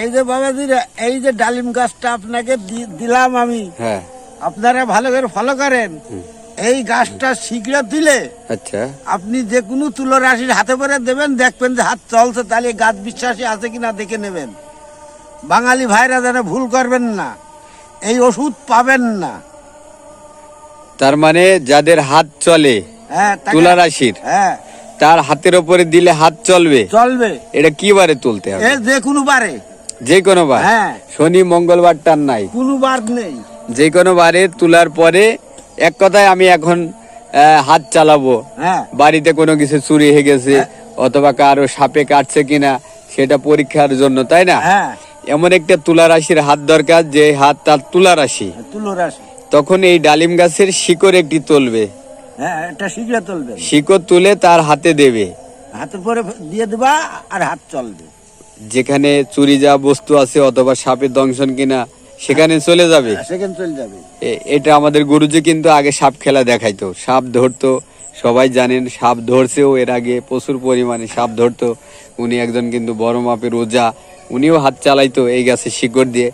এই যে বাবাজি এই যে ডালিম গাছটা আপনাকে দিলাম আমি। হ্যাঁ। আপনারা ভালো করে ফলো করেন। এই গাছটা শীঘ্র দিলে আচ্ছা। আপনি যে কোনো তুলো রাশির হাতে করে দেবেন দেখবেন যে হাত চলছে তাহলে গাছ বিশ্বাসী আছে কিনা দেখে নেবেন। বাঙালি ভাইরা যেন ভুল করবেন না এই ওষুধ পাবেন না। তার মানে যাদের হাত চলে হ্যাঁ তুলা রাশির হ্যাঁ। তার হাতের ওপরে দিলে হাত চলবে। চলবে। এটা কি বারে তুলতে হবে? যে কোনো বারে। যে কোনো বার। হ্যাঁ। শনি মঙ্গলবার টান নাই। কোনো বার নেই। যে কোনো বারে তোলার পরে এক কথায় আমি এখন হাত চালাবো। হ্যাঁ। বাড়িতে কোনো কিছু চুরি হয়ে গেছে অথবা কারও সাপে কাটছে কিনা সেটা পরীক্ষার জন্য তাই না? হ্যাঁ। এমন একটা তুলা রাশির হাত দরকার যে হাত তার তুলা রাশি। তুলো রাশি। তখন এই ডালিম গাছের শিকড় একটি তুলবে। হ্যাঁ শিকড় তুলে তার হাতে দেবে। হাতের পরে দিয়ে দেবা আর হাত চলবে যেখানে চুরি যা বস্তু আছে অথবা সাপের দংশন কিনা সেখানে চলে যাবে। সেকেন্ড চলে যাবে। এটা আমাদের গুরুজি কিন্তু আগে সাপ খেলা দেখাইতো। সাপ ধরতো সবাই জানেন সাপ ধরছেও এর আগে প্রচুর পরিমাণে সাপ ধরতো। উনি একজন কিন্তু বড় মাপের ওজা উনিও হাত চালাইতো এই গাছের শিকড় দিয়ে।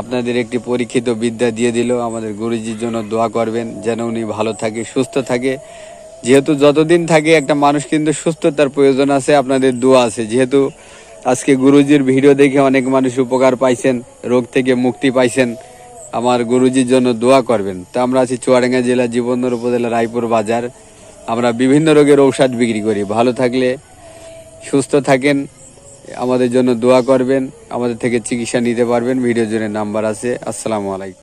আপনাদের একটি পরীক্ষিত বিদ্যা দিয়ে দিল, আমাদের গুরুজির জন্য দোয়া করবেন যেন উনি ভালো থাকে, সুস্থ থাকে। যেহেতু যতদিন থাকে একটা মানুষ কিন্তু সুস্থতার প্রয়োজন আছে, আপনাদের দোয়া আছে। যেহেতু আজকে গুরুজির ভিডিও দেখে অনেক মানুষ উপকার পাইছেন, রোগ থেকে মুক্তি পাইছেন, আমার গুরুজির জন্য দোয়া করবেন। তো আমরা আছি চুয়াডাঙ্গা জেলা জীবনদর উপজেলা রায়পুর বাজার। আমরা বিভিন্ন রোগের ঔষধ বিক্রি করি। ভালো থাকলে সুস্থ থাকেন আমাদের জন্য দোয়া করবেন, আমাদের থেকে চিকিৎসা নিতে পারবেন। ভিডিও জুড়ে নাম্বার আছে। আসসালামু আলাইকুম।